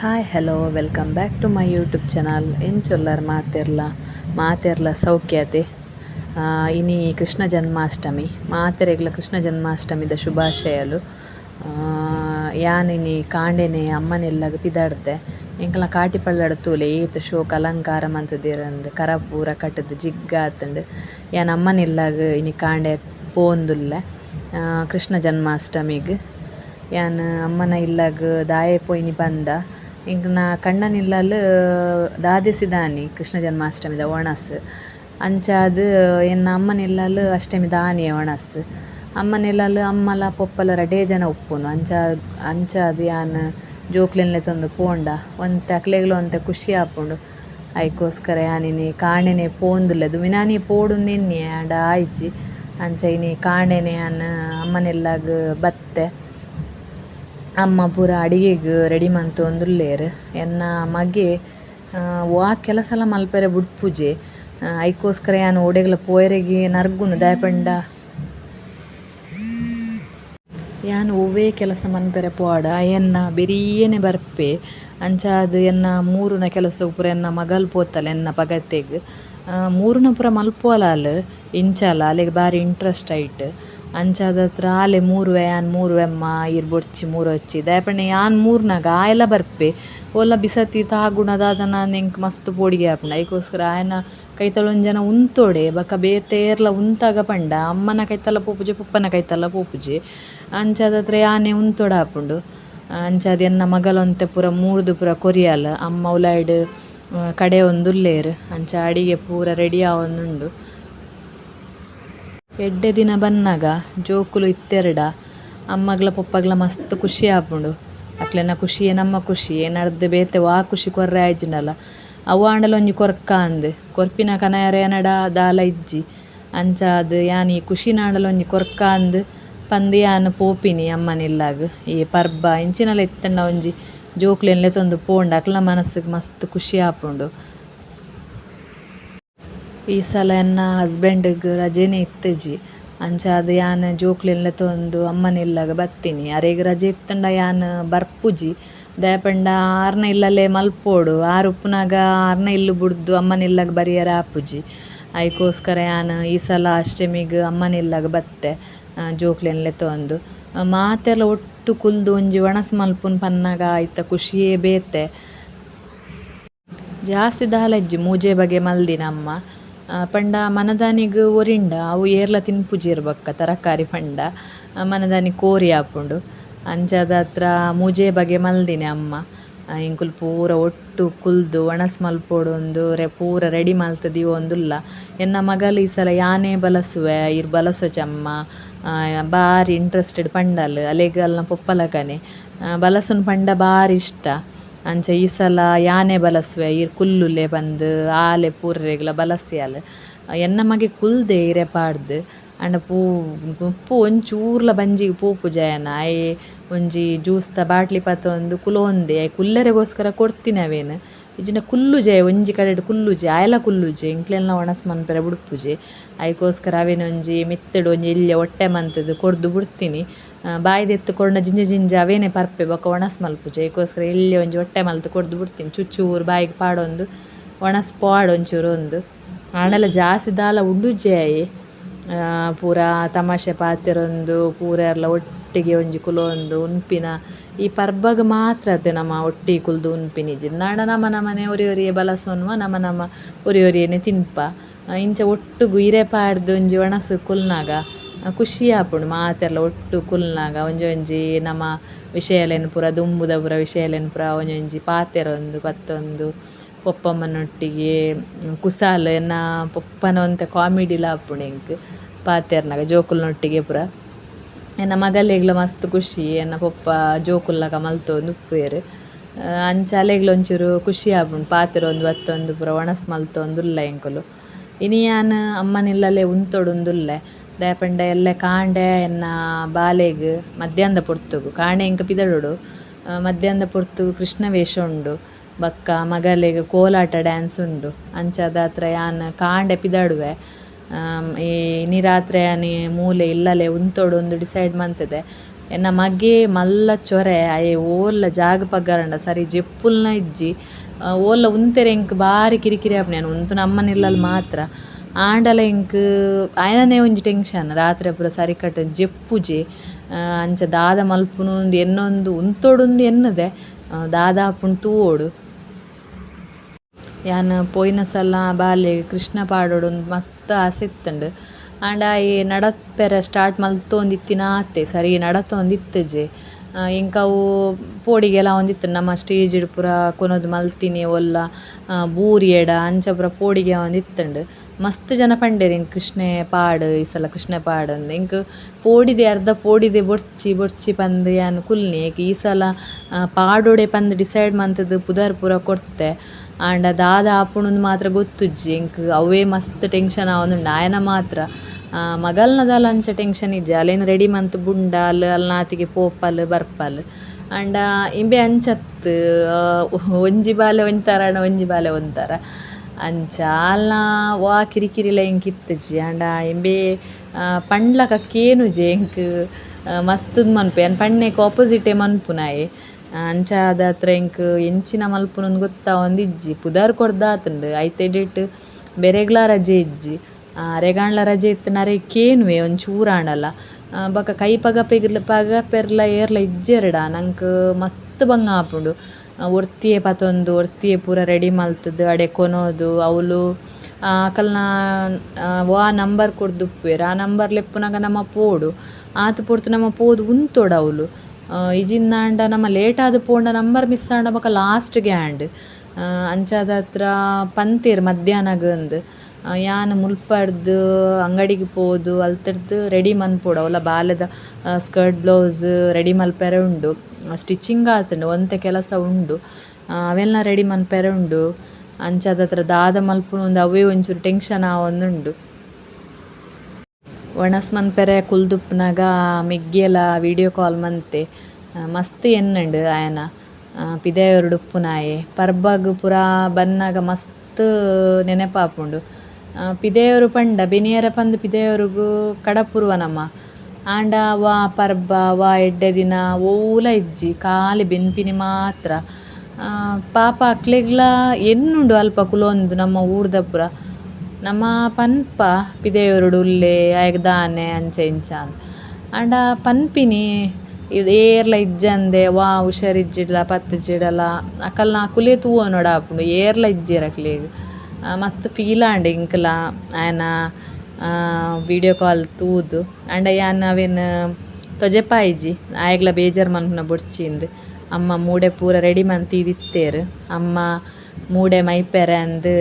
Hi hello welcome back to my YouTube channel ಎಂಚೊಲ್ಲರ್ ಮಾತೆರ್ಲ? ಮಾತೆರ್ಲ ಸೌಖ್ಯತೆ. ಇನಿ ಕೃಷ್ಣ ಜನ್ಮಾಷ್ಟಮಿ. ಮಾತೆರೆಗ್ಲ ಕೃಷ್ಣ ಜನ್ಮಾಷ್ಟಮಿದ ಶುಭಾಶಯಲು. ಯಾನಿನಿ ಕಾಂಡೆನೆ ಅಮ್ಮನೆಲ್ಲ ಪಿದಾಡ್ದೆ. ಎಂಕಲ ಕಾಟಿ ತೂಲೆ ಏತ್ ಶೋಕ್ ಅಲಂಕಾರ ಮಂತದಿರಂದು ಕರಪೂರ ಕಟ್ಟದ ಜಿಗ್ಗಾತಂಡ್ ಯಾನ್ ಅಮ್ಮನೆಲ್ಲಗ್ ಇನಿ ಕಾಂಡೆ ಪೋಂದುಲ್ಲ ಕೃಷ್ಣ ಜನ್ಮಾಷ್ಟಮಿಗೆ. ಯಾನ್ ಅಮ್ಮನ ಇಲ್ಲಾಗ ದಾಯೆ ಪೋಯಿನಿ ಪಂದ ಎಂಕ್ನ ಕಣ್ಣನಿಲ್ಲಲ್ ದಾದಿಸಿದಾನಿ ಕೃಷ್ಣ ಜನ್ಮಾಷ್ಟಮಿದ ಒಣಸ್ ಅಂಚಾದ್ ಎನ್ನ ಅಮ್ಮ ಇಲ್ಲಲ್ ಅಷ್ಟಮಿ ದಾನಿಯ ಒಣಸ್ ಅಮ್ಮ ಇಲ್ಲಲ್ ಅಮ್ಮಲ ಪೊಪ್ಪಲ ರಡೇ ಜನ ಉಪ್ಪುನು. ಅಂಚ ಅಂಚಾದ್ ಯಾನ್ ಜೋಕ್ಲೆನ್ಲೆ ತಂದು ಪೋಂಡ. ಒಂತೆ ಅಕ್ಲೆಗ್ಲ ಒಂತೆ ಖುಷಿ ಆಪುಂಡು. ಐಕೋಸ್ಕರ ಯಾನಿನಿ ಕಾಣೆನೆ ಪೋಂದುಲ್ಲದು ವಿನಾನಿ ಪೋಡು ಪೋಡುಂದೆನ್ನಿ ಆಂಡ ಆಯ್ಜಿ ಅಂಚ ಇನಿ ಕಾಣೆನೆ ಯಾನ್ ಅಮ್ಮನೆಲ್ಲಾಗ ಬತ್ತೆ. ಅಮ್ಮ ಪೂರ ಅಡಿಗೆಗೆ ರೆಡಿ ಮಂತೊಂದುಲ್ಲೆರ್ ಎನ್ನ ಮಗೆ ವಾ ಕೆಲಸಲ ಮಲ್ಪೆರೆ ಬುಡ್ ಪೂಜೆ. ಐಕೋಸ್ಕರ ಯಾನ್ ಒಡೆಗ್ಲ ಪೋಯರೆಗೆ ನರ್ಗುನು ದಾಯಪಂಡ. ಯಾನ್ ಒವ್ವೇ ಕೆಲಸ ಮನ್ಪೆರೆ ಪೋಡ ಎನ್ನ ಬೆರಿಯೇನೆ ಬರ್ಪೆ. ಅಂಚಾದ್ ಎನ್ನ ಮೂರುನ ಕೆಲಸ ಪೂರ ಎನ್ನ ಮಗಲ್ ಪೋತಲ್ಲ ಎನ್ನ ಪಗತ್ತೆಗೆ. ಮೂರುನ ಪೂರ ಮಲ್ಪೋಲಾಲ್, ಇಂಚಲ ಅಲೆಗ್ ಬಾರಿ ಇಂಟ್ರೆಸ್ಟ್ ಐಟ್. ಅಂಚಾದ್ ಹತ್ರ ಆಲೆ ಮೂರುವೆ ಯಾನ್ ಮೂರುವೆಮ್ಮ ಇರ್ ಬೊಡ್ಚಿ ಮೂರು ಹಚ್ಚಿ ದಾಯಪಂಡ ಯಾನ್ ಮೂರ್ನಾಗ ಆಯೆಲ ಬರ್ಪೆ. ಓಲ ಬಿಸತಿ ತಾಗುಣ ದಾದನ ಎಂಕ್ ಮಸ್ತ್ ಪೋಡಿಗೆ ಆಪುಂಡು ಐಕೋಸ್ಕರ ಆಯನ ಕೈತಲ ಒಂಜನ ಉಂತೊಡೆ, ಬೊಕ ಬೇತೆರ್ಲ ಉಂತಾಗ ಪಂಡ. ಅಮ್ಮನ ಕೈತಲ ಪೋಪುಜೆ, ಪುಪ್ಪನ ಕೈತಲ ಪೋಪುಜೆ. ಅಂಚಾದ್ ಹತ್ರ ಯಾನೆ ಉಂತೊಡ ಆಪುಂಡು ಅಂಚಾದ್ ಎನ್ನ ಮಗಲೊಂತೆ ಪೂರ ಮೂರ್ದು ಪೂರ ಕೊರಿಯಾಲ. ಅಮ್ಮ ಉಲಾಯ್ಡ್ ಕಡೆ ಒಂದುಲ್ಲೆರ್. ಅಂಚ ಅಡಿಗೆ ಪೂರ ರೆಡಿ ಆವೊಂದುಂಡು ಎಡ್ಡೆ ದಿನ ಬನ್ನಗ, ಜೋಕುಲು ಇತ್ತೆರಡ, ಅಮ್ಮಗ್ಲ ಪೊಪ್ಪಗ್ಲ ಮಸ್ತ್ ಖುಷಿ ಆಪುಂಡು ಅಕ್ಲೆನ ಖುಷಿಯೇ ನಮ್ಮ ಖುಷಿ ಏನಾರ್ದು ಬೇತೆ ವಾ ಖುಷಿ ಕೊರ್ರೆ ಆಯ್ಜಿಂಡಲ ಅವು ಆಂಡಲ ಒಂಜಿ ಕೊರ್ಕ ಅಂದ್, ಕೊರ್ಪಿನ ಕನಯರೆ ನಡ ದಾಲ ಇಜ್ಜಿ. ಅಂಚಾದ್ ಯಾನ್ ಯಾನಿ ಖುಷಿ ಆಂಡಲ ಒಂಜಿ ಕೊರ್ಕ ಅಂದ್, ಪಂದ್ ಯಾನ್ ಪೋಪಿನಿ ಅಮ್ಮನಿಲ್ಲಾಗ ಈ ಪರ್ಬ, ಇಂಚಿನಲ ಇತ್ತಂಡ ಒಂಜಿ ಜೋಕ್ಲೆನ್ಲೆ ತೊಂದು ಪೋಂಡ, ಅಕ್ಲ ಮನಸ್ಸಿಗೆ ಮಸ್ತ್ ಖುಷಿ ಆಪುಂಡು ಈ ಸಲ ಎನ್ನ ಹಸ್ಬೆಂಡ್ಗ್ ರಜೆನೇ ಇತ್ತಜಿ ಅಂಚಾದ್ ಯಾನ್ ಜೋಕ್ಲೆನ್ಲೆ ತೊಂದು ಅಮ್ಮನಿಲ್ಲಗ್ ಬತ್ತೀನಿ. ಅರೆಗ್ ರಜೆ ಇತ್ತಂಡ ಯಾನ್ ಬರ್ಪುಜಿ ದಯಪಂಡ ಆರ್ನ ಇಲ್ಲಲೆ ಮಲ್ಪೋಡು. ಆರ್ ಉಪ್ಪುನಾಗ ಆರ್ನ ಇಲ್ಲು ಬುಡ್ದು ಅಮ್ಮನಿಲ್ಲಗ್ ಬರಿಯರೆ ಆಪುಜಿ ಐಕೋಸ್ಕರ ಯಾನ್ ಈ ಸಲ ಅಷ್ಟಮಿಗ್ ಅಮ್ಮನಿಲ್ಲಗ್ ಬತ್ತೆ ಜೋಕ್ಲೆನ್ಲೆ ತೊಂದು. ಮಾತೆಲ್ಲ ಒಟ್ಟು ಕುಲ್ದು ಒಂಜಿ ವಣಸ್ ಮಲ್ಪುನ್ ಪನ್ನಾಗ ಆಯ್ತ ಖುಷಿಯೇ ಬೇತೆ. ಜಾಸ್ತಿ ದಾಲಜ್ಜಿ ಮೂಜೆ ಬಗೆ ಮಲ್ದಿನ ಅಮ್ಮ. ಆ, ಪಂಡ ಮನದಾನಿಗ್ ಒರಿಂಡ, ಅವು ಏರ್ಲ ತಿನ್ಪುಜಿ ಬೊಕ್ಕ ತರಕಾರಿ ಪಂಡ. ಮನದಾನಿ ಕೋರಿ ಆಪುಂಡು. ಅಂಚಾದ ಹತ್ರ ಮೂಜೆ ಬಗೆ ಮಲ್ದಿನಿ ಅಮ್ಮ. ಎಂಕುಲು ಪೂರ ಒಟ್ಟು ಕುಲ್ದು, ಒಣಸ್ ಮಲ್ಪೊಡೊಂದು, ರೆ, ಪೂರ ರೆಡಿ ಮಲ್ತ್ ದಿವೊಂದುಲ್ಲ ಎನ್ನ ಮಗಲು ಈ ಸಲ ಯಾನೇ ಬಲಸುವೆ, ಇರ್ ಬಲಸೊಚಮ್ಮ ಚಮ್ಮ. ಬಾರಿ ಇಂಟ್ರೆಸ್ಟೆಡ್ ಪಂಡಲ್ ಅಲೆಗಲ್ನ ಪೊಪ್ಪಲಕನೆ. ಬಲಸುನ್ ಪಂಡ ಬಾರಿ ಇಷ್ಟ. ಅಂಚ ಈ ಸಲ ಯಾನೆ ಬಲಸುವೆ ಇರ್ ಕುಲ್ಲುಲೆ ಬಂದ್, ಆಲೆ ಪೂರೆಗ್ಲ ಬಲಸ್ಯಾಲ್ ಎನ್ನ ಮಗೆ ಕುಲ್ದೆ ಇರೆ ಪಾಡ್ದ್. ಆಂಡ ಪೂ ಉಪ್ಪು ಒಂಚೂರ್ಲ ಬಂಜಿ ಪೂಪು ಜಯನ ಐ, ಒಂಜಿ ಜ್ಯೂಸ್ ದ ಬಾಟ್ಲಿ ಪತ್ತೊಂದು ಕುಲೊಂದೆ ಐ ಕುಲ್ಲರೆಗೋಸ್ಕರ ಕೊಡ್ತೀನಿ ಇಜಿನ ಕುಲ್ಲುಜೆ, ಒಂಜಿ ಕಡೆಡ್ ಕುಲ್ಲುಜೆ, ಆಯಲ ಕುಲ್ಲುಜೆ, ಇಂಕ್ಲೆಲ್ಲ ಒಣಸ್ ಮನ್ಪೆರೆ ಬುಡ್ಪುಜೆ. ಐಕೋಸ್ಕರ ಅವೆನೊಂಜಿ ಮಿತ್ತುಡು ಒಂಜಿ, ಇಲ್ಲೆ ಹೊಟ್ಟೆ ಮಂತುದು ಕೊಡ್ದು ಬಿಡ್ತೀನಿ. ಬಾಯ್ದೆತ್ತು ಕೊರ್ನ ಜಿಂಜ ಜಿಂಜ ಅವೇನೆ ಪರ್ಪೆ ಬೊಕ ಒಣಸ್ ಮಲ್ಪುಜೆ ಐಕೋಸ್ಕರ ಇಲ್ಲಿ ಒಂಜಿ ಹೊಟ್ಟೆ ಮಲ್ತು ಕೊಡ್ದು ಬಿಡ್ತೀನಿ. ಚುಚ್ಚೂರು ಬಾಯಿಗೆ ಪಾಡೊಂದು, ಒಣಸ್ ಪಾಡು ಒಂಚೂರು ಒಂದು. ಆಂಡಲ ಜಾಸ್ತಿ ದಾಲ ಉಂಡುಜೆ ಆಯೆ. ಪೂರ ತಮಾಷೆ ಪಾತೆರೊಂದು ಪೂರ ಎಲ್ಲ ಒಟ್ಟಿಗೆ ಒಂಜಿ ಕುಲೊಂದು, ಉನ್ಪಿನ. ಈ ಪರ್ಬಗ ಮಾತ್ರ ಅದೇ ನಮ ಒಟ್ಟಿ ಕುಲ್ದು ಉನ್ಪಿನಿಜಿ. ನಾಡ ನಮ್ಮ ನಮ್ಮನೆ ಒರಿ ಒರಿಯೆ ನಮ್ಮ ನಮ್ಮ ನಮ ಒರಿ ತಿನ್ಪ. ಇಂಚ ಒಟ್ಟುಗು ಇರೆ ಪಾಡ್ದು ಒಂಜಿ ಒಣಸ್ ಕುಲ್ನಾಗ. ಖುಷಿ ಆಪುಂಡು ಮಾತೆರ್ಲ ಒಟ್ಟು ಕುಲ್ನಾಗ. ಒಂಜಿ ಒಂಜಿ ನಮ ವಿಷಯಲೆನ್ ಪೂರ ದುಂಬುದ ಪೂರ ವಿಷಯಲೆನ್ ಪೂರ ಒಂಜಿ ಒಂಜಿ ಪಾತೆರೊಂದು, ಪತ್ತೊಂದು, ಪೊಪ್ಪಮ್ಮನೊಟ್ಟಿಗೆ ಕುಸಾಲ ಎನ್ನ ಪೊಪ್ಪನ ಒಂತೆ ಕಾಮಿಡಿಲ ಆಪುಂಡು ಎಂಕ್ ಪಾತೆರ್ನಾಗ, ಜೋಕುಲ್ನೊಟ್ಟಿಗೆ ಪೂರ. ಎನ್ನ ಮಗಲೆಗ್ಲ ಮಸ್ತ್ ಖುಷಿ, ಎನ್ನ ಪೊಪ್ಪ ಜೋಕುಲ್ಲಕ ಮಲ್ತೊಂದು ಉಪ್ಪುವೆರ್ ಅಂಚ ಅಲೆಗ್ಲ ಒಂಚೂರು ಖುಷಿ ಆಪುಂಡು ಪಾತೆರೊಂದು ಬತ್ತೊಂದು ಪೂರ ಒಣಸ್ ಮಲ್ತೊಂದುಲ್ಲ ಎಂಕುಲು ಇನಿ ಉಂತೊಡು ಉಂದುಲ್ಲೆ ದಾಯೆ ಎಲ್ಲೆ ಕಾಂಡೆ ಎನ್ನ ಬಾಲೆಗ್ ಮಧ್ಯಾಹ್ನದ ಪೊರ್ತುಗು. ಕಾಂಡೆ ಇಂಕ ಪಿದಡುಡು. ಮಧ್ಯಾಹ್ನದ ಪೊರ್ತುಗು ಕೃಷ್ಣ ವೇಷ ಉಂಡು. ಬಕ್ಕ ಮಗಲೆಗ್ ಕೋಲಾಟ ಡ್ಯಾನ್ಸ್ ಉಂಡು. ಅಂಚಾದ ಹತ್ರ ಯಾನ್ ಕಾಂಡೆ ಪಿದಾಡುವೆ. ಈ ನಿರಾತ್ರೆ ಮೂಲೆ ಇಲ್ಲಲೆ ಉಂತೊಡು ಒಂದು ಡಿಸೈಡ್ ಮಂತದೆ. ಎನ್ನ ಮಗೆ ಮಲ್ಲ ಚೊರೆ ಅಯೆ ಓಲ್ಲ ಜಾಗ ಪಗಾರಂಡ ಸರಿ ಜೆಪ್ಪುಲ್ನ ಇಜ್ಜಿ ಓಲ್ಲ ಉಂತೆರೆ ಇಂಕ್ ಬಾರಿ ಕಿರಿಕಿರಿ ಆಪುಂಡು ಉಂತು ನಮ್ಮನೆ ಇಲ್ಲಲ್ ಮಾತ್ರ. ಆಂಡಲ ಎಂಕ್ ಆಯನನೆ ಒಂಜಿ ಟೆನ್ಷನ್. ರಾತ್ರಿ ಪೂರ ಸರಿಕಟ್ ಜೆಪ್ಪುಜಿ ಅಂಚ ದಾದ ಮಲ್ಪುನುಂದು ಎನ್ನೊಂದು ಉಂತೊಡುಂದು ಎನ್ನದೆ. ದಾದ ಅಪ್ಪುಣ್ ತೂವೋಡು. ಯಾನ್ ಪೋಯಿನ ಸಲ ಬಾಲೆ ಕೃಷ್ಣ ಪಾಡೋಡು ಮಸ್ತ್ ಆಸೆ ಇತ್ತುಂಡು. ಆಂಡ ನಡತ್ ನಡತ್ಪೆರೆ ಸ್ಟಾರ್ಟ್ ಮಲ್ತೊಂದಿತ್ತಿನ ಆತೆ ಸರಿ ನಡತೊಂದಿತ್ತೆಜೆ ಎಂಕ್ ಅವು ಪೋಡಿಗೆಲ ಆವೊಂದಿತ್ತುಂಡು ಸ್ಟೇಜ್ ಡ್ ಪೂರ ಕೊನೊದು ಮಲ್ತಿನಿ ಒಲ್ಲ ಬೂರಿಯಡ ಅಂಚ ಪೂರ ಪೋಡಿಗೆ ಆವೊಂದಿತ್ತುಂಡು ಮಸ್ತ್ ಜನ ಪಂಡೆರ್ ಎಂಕ್ ಕೃಷ್ಣೆ ಪಾಡ್, ಈ ಸಲ ಕೃಷ್ಣೆ ಪಾಡ್ ಅಂದ್. ಎಂಕ್ ಪೋಡಿದೆ, ಅರ್ಧ ಪೋಡಿದೆ ಬೊರ್ಚಿ ಬೊರ್ಚಿ ಪಂದ್ ಯಾನ್ ಕುಲ್ನಿ. ಈ ಸಲ ಪಾಡೊಡೆ ಪಂದ್ ಡಿಸೈಡ್ ಮಂತುದು ಪುದರ್ ಪೂರ ಕೊರ್ತೆ ಆಂಡ ದಾದ ಆಪುಂಡುಂದು ಮಾತ್ರ ಗೊತ್ತುಜ್ಜಿ. ಎಂಕ್ ಅವೇ ಮಸ್ತ್ ಟೆನ್ಷನ್ ಆವೊಂದುಂಡು. ಆಯನ ಮಾತ್ರ. ಮಗಲ್ನದಾಲ ಅಂಚ ಟೆನ್ಷನ್ ಇಜ್ಜಿ. ಅಲೆನ್ ರೆಡಿ ಮಂತ್ ಬುಂಡಾಲ್, ಅಲ್ನಾತಿಗೆ ಪೋಪಲ್, ಬರ್ಪಲ್. ಆಂಡ ಇಂಬೆ ಅಂಚತ್ತು ಒಂಜಿ ಬಾಲೆ ಒಂಥರ ಒಂಜಿ ಬಾಲೆ ಒಂಥರ. ಅಂಚ ಅಲ್ನ ವಾ ಕಿರಿಕಿರಿಲ ಎಂಕ್ ಇತ್ತಿಜ್ಜಿ ಆಂಡ ಇಂಬೆ ಪಂಡ್ಲಕ ಕೇನುಜಿ ಎಂಕ್ ಮಸ್ತುದು ಮನ್ಪೆ. ಯಾನ್ ಪಂಡ್‌ನೆಗ್ ಆಪೋಸಿಟೆ ಮನ್ಪುನಾಯೆ ಅಂಚಾದತ್ರ ಎಂಕ್ ಎಂಚಿನ ಮಲ್ಪುನುಂದು ಗೊತ್ತಾವೊಂದಿಜ್ಜಿ ಪುದಾರ್ ಕೊರ್ದಾತುಂಡು ಐತೆ ಡೇಟ್ ಬೆರೆಗ್ಲ ರಜೆ ಇಜ್ಜಿ. ಅರೆಗಾಂಡ್ಲ ರಜೆ ಇತ್ತಿನರೆ ಕೇನುವೆ, ಒಂಚೂರು ಆಂಡಲ ಬೊಕ ಕೈ ಪಗ ಪೆಗ್ಲ, ಪಗ ಪೆರ್ಲ ಏರ್ಲ ಇಜ್ಜೆರ್ಡ, ನಂಕ್ ಮಸ್ತ್ ಬಂಗ ಆಪುಂಡು. ಒರ್ತಿಯೆ ಪತೊಂದು, ಒರ್ತಿಯೆ ಪೂರ ರೆಡಿ ಮಲ್ತುದು, ಅಡೆ ಕೊನೋದು, ಅವ್ಲು. ಅಕಲ್ನ ವಾ ನಂಬರ್ ಕೊರ್ದುಪ್ಪುವೆರ್ ಆ ನಂಬರ್ ಲೆಪ್ಪುನಗ ನಮ ಪೋಡು. ಆತು ಪೊರ್ತು ನಮ ಪೋದು ಉಂತೊಡು ಅವ್ಲು. ಇಜಿಂದಾಂಡ ನಮ ಆದ್ ಪೋಂಡ ನಂಬರ್ ಮಿಸ್ ಆಂಡ ಬೊಕ ಲಾಸ್ಟ್‌ಗೆ ಆಂಡ್. ಅಂಚಾದ ಹತ್ರ ಮಧ್ಯಾಹ್ನಗ್ ಅಂದ್ ಯಾನ್ ಮುಲ್ಪಡ್ದ್, ಅಂಗಡಿಗ್ ಪೋದು ಅಲ್ತರ್ದ್ ರೆಡಿ ಮನ್ಪೊಡು ಅವಲ್ಲ ಬಾಲೆದ ಸ್ಕರ್ಟ್ ಬ್ಲೌಸ್ ರೆಡಿ ಮಲ್ಪೆರೆ ಉಂಡು. ಸ್ಟಿಚಿಂಗ್ ಆತುಂಡು. ಒಂತೆ ಕೆಲಸ ಉಂಡು. ಅವೆಲ್ಲ ರೆಡಿ ಮನ್ಪೆರೆ ಉಂಡು. ಅಂಚಾದತ್ರ ದಾದ ಮಲ್ಪುನೊಂದು ಅವೇ ಒಂಚೂರು ಟೆನ್ಷನ್ ಆವೊಂದುಂಡು. ಒಣಸ್ ಮನ್ಪೆರೆ ಕುಲ್ದುಪ್ಪುನಗ ಮಿಗ್ಗಿಯಲ ವಿಡಿಯೋ ಕಾಲ್ ಮಂತೆ. ಮಸ್ತ್ ಎನ್ನಂಡು ಆಯನ. ಪಿದಯೊರುಡು ಉಪ್ಪುನಾಯೆ ಪರ್ಬಗ್ ಪೂರ ಬನ್ನಗ ಮಸ್ತ್ ನೆನಪಾಪುಂಡು. ಪಿದಯೊರು ಪಂಡ, ಬೆನಿಯರ ಪಂದ್ ಪಿದಯೊರುಗು ಕಡಪುರುವ ನಮ ಆಂಡ, ವಾ, ಪರ್ಬ, ವಾ, ಎಡ್ಡೆ ದಿನ, ಓಲ ಇಜ್ಜಿ, ಕಾಲಿ ಬೆನ್ಪಿನಿ ಮಾತ್ರ. ಪಾಪ ಅಕ್ಲೆಗ್ಲ ಎನ್ನುಂಡು ಅಲ್ಪ ಕುಲೊಂದು ನಮ್ಮ ಊರ್ದ ಪುರ ನಮ್ಮ ಪನ್ಪ ಪಿದೆಯವರುಡು ಉಲ್ಲೆ ಆಯ್ಕ ದಾನೆ, ಅಂಚೆ, ಇಂಚ ಆಂಡ ಪನ್ಪಿನಿ ಏರ್ಲ ಇಜ್ಜಂದೆ ವಾ ಹುಷಾರಿಜ್ಜಿಡ್ಲ ಪತ್ತಿಜ್ಜಿಡಲ ಅಕಲ್ನ ಕುಲೆ ತೂವ ನೋಡಾಪುಂಡು ಏರ್ಲ ಇಜ್ಜೆರ್ ಅಕ್ಲೆಗ್ ಮಸ್ತ್ ಫೀಲ್ ಆಂಡ್ ಎಂಕಲ ಆಯನ ವೀಡಿಯೋ ಕಾಲ್ ತೂದು. ಆಂಡ ಯಾನ್ ಅವೆನ್ ತೋಜೆಪಾಯಿಜ್ಜಿ ಆಯಗ್ಲ ಬೇಜಾರ್ ಮನ್ಪುನ ಬೊಡ್ಚಿಂದ್. ಅಮ್ಮ ಮೂಡೆ ಪೂರ ರೆಡಿ ಮಂತ್ ದಿತ್ತೇರ್ ಅಮ್ಮ ಮೂಡೆ ಮೈಪೆರೆ ಅಂದ್,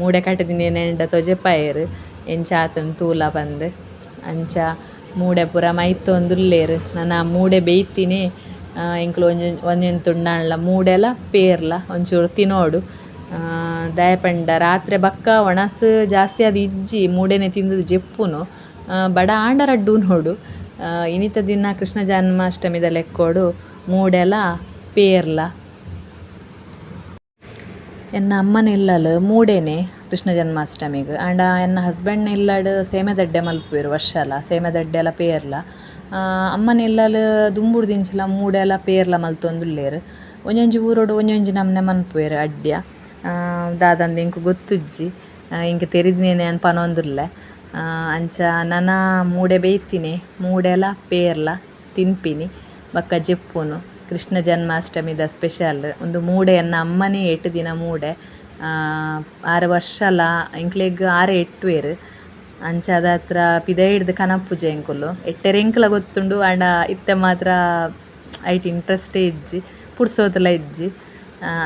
ಮೂಡೆ ಕಟುದಿನಿ ತೋಜೆಪಾಯೆರ್. ಎಂಚ ಆತುಂಡು ತೂಲ ಪಂದ್ ಅಂಚ ಮೂಡೆ ಪೂರ ಮೈತೊಂದುಲ್ಲೆರ್. ನನ ಮೂಡೆ ಬೇಯ್ತಿನಿ ಎಂಕ್‌ಲು ಒಂಜಿ ಒಂಜೊಂಜಿ ತುಣ್ಣಾಂಡ್ಲ ಮೂಡೆಲ ಪೇರ್ಲ, ಒಂಚೂರು ತಿನೋಡು. ದಾಯೆ ಪಂಡ ರಾತ್ರೆ ಬಕ್ಕ ಒಣಸ್ ಜಾಸ್ತಿ ಆದ್ ಇಜ್ಜಿ, ಮೂಡೆನೆ ತಿಂದು ಜೆಪ್ಪುನು. ಬಡ ಆಂಡ ರಡ್ಡುನೋಡು ಇನಿತ ದಿನ ಕೃಷ್ಣ ಜನ್ಮಾಷ್ಟಮಿದ ಲೆಕ್ಕೋಡು. ಮೂಡೆಲ ಪೇರ್ಲ. ಎನ್ನ ಅಮ್ಮನ ಇಲ್ಲಲ್, ಮೂಡೇನೆ ಕೃಷ್ಣ ಜನ್ಮಾಷ್ಟಮಿಗ. ಆಂಡ ಎನ್ನ ಹಸ್ಬೆಂಡ್‌ನ ಇಲ್ಲಡ್ ಸೇಮೆದಡ್ಡೆ ಮಲ್ಪುವೆರ್ ವರ್ಷಲ ಎಲ್ಲ ಪೇರ್ಲ. ಅಮ್ಮನ ಇಲ್ಲಲ್ ದುಂಬುಡ್ದಿಂಚಿಲ ಮೂಡೆಲ ಪೇರ್ಲ ಮಲ್ತೊಂದುಲ್ಲೆರ್. ಒಂಜೊಂಜಿ ಊರೋಡು ಒಂಜೊಂಜಿ ನಮ್ಮನೆ ಮನ್ಪುವೆರ್ ಅಡ್ಯ ದಾದಂದ್ ಎಂಕ್ ಗೊತ್ತಿಜ್ಜಿ. ಎಂಕ್ ತೆರಿದಿನೇನೆ ಪನೊಂದುಲ್ಲೆ ಅಂಚ ನನ ಮೂಡೆ ಬೇಯ್ತಿನಿ. ಮೂಡೆಲ ಪೇರ್ಲ ತಿನ್ಪಿನಿ. ಬಕ್ಕ ಜೆಪ್ಪುನು. ಕೃಷ್ಣ ಜನ್ಮಾಷ್ಟಮಿದ ಸ್ಪೆಷಲ್ ಉಂದು ಮೂಡೆ ಅಮ್ಮನೇ ಎಟ್ಟ್ ದಿನ ಮೂಡೆ. ಆರು ವರ್ಷಲ ಎಂಕ್ಲೆಗ್ ಆರೆ ಎಟ್ಟುವೆರ್ ಅಂಚಾದಾತ್ರ ಪಿದಯ್ ಕನಪುಜೆ ಎಂಕುಲು ಎಟ್ಟೆರೆ ಇಂಕ್ಲ ಗೊತ್ತುಂಡು, ಆಂಡ ಇತ್ತೆ ಮಾತ್ರ ಐಟ್ ಇಂಟ್ರೆಸ್ಟೇ ಇಜ್ಜಿ. ಪುಡ್ಸೋತುಲ ಇಜ್ಜಿ.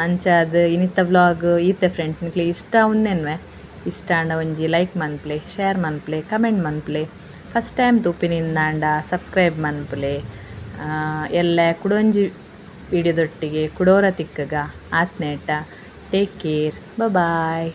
ಅಂಚಾದ್ ಇನಿತ್ತ ವ್ಲಾಗ್ ಈತೆ ಫ್ರೆಂಡ್ಸ್ ನಿಕ್ಲೆ ಇಷ್ಟ ಉಂದೆನ್ವೆ ಇಷ್ಟ ಆಂಡ ಒಂಜಿ ಲೈಕ್ ಮನ್ಪ್ಲೆ ಶೇರ್ ಮನ್ಪ್ಲೆ ಕಮೆಂಟ್ ಮನ್ಪ್ಲೆ. ಫಸ್ಟ್ ಟೈಮ್ ತೂಪಿನಿಂದಾಂಡ ಸಬ್ಸ್ಕ್ರೈಬ್ ಮನ್ಪ್ಲೆ. ಎಲ್ಲ ಕುಡೊಂಜಿ ವೀಡಿಯೋದೊಟ್ಟಿಗೆ ಕುಡೋರ ತಿಕ್ಕಗ. ಆತ್ನೇಟ ಟೇಕ್ ಕೇರ್ ಬಾಯ್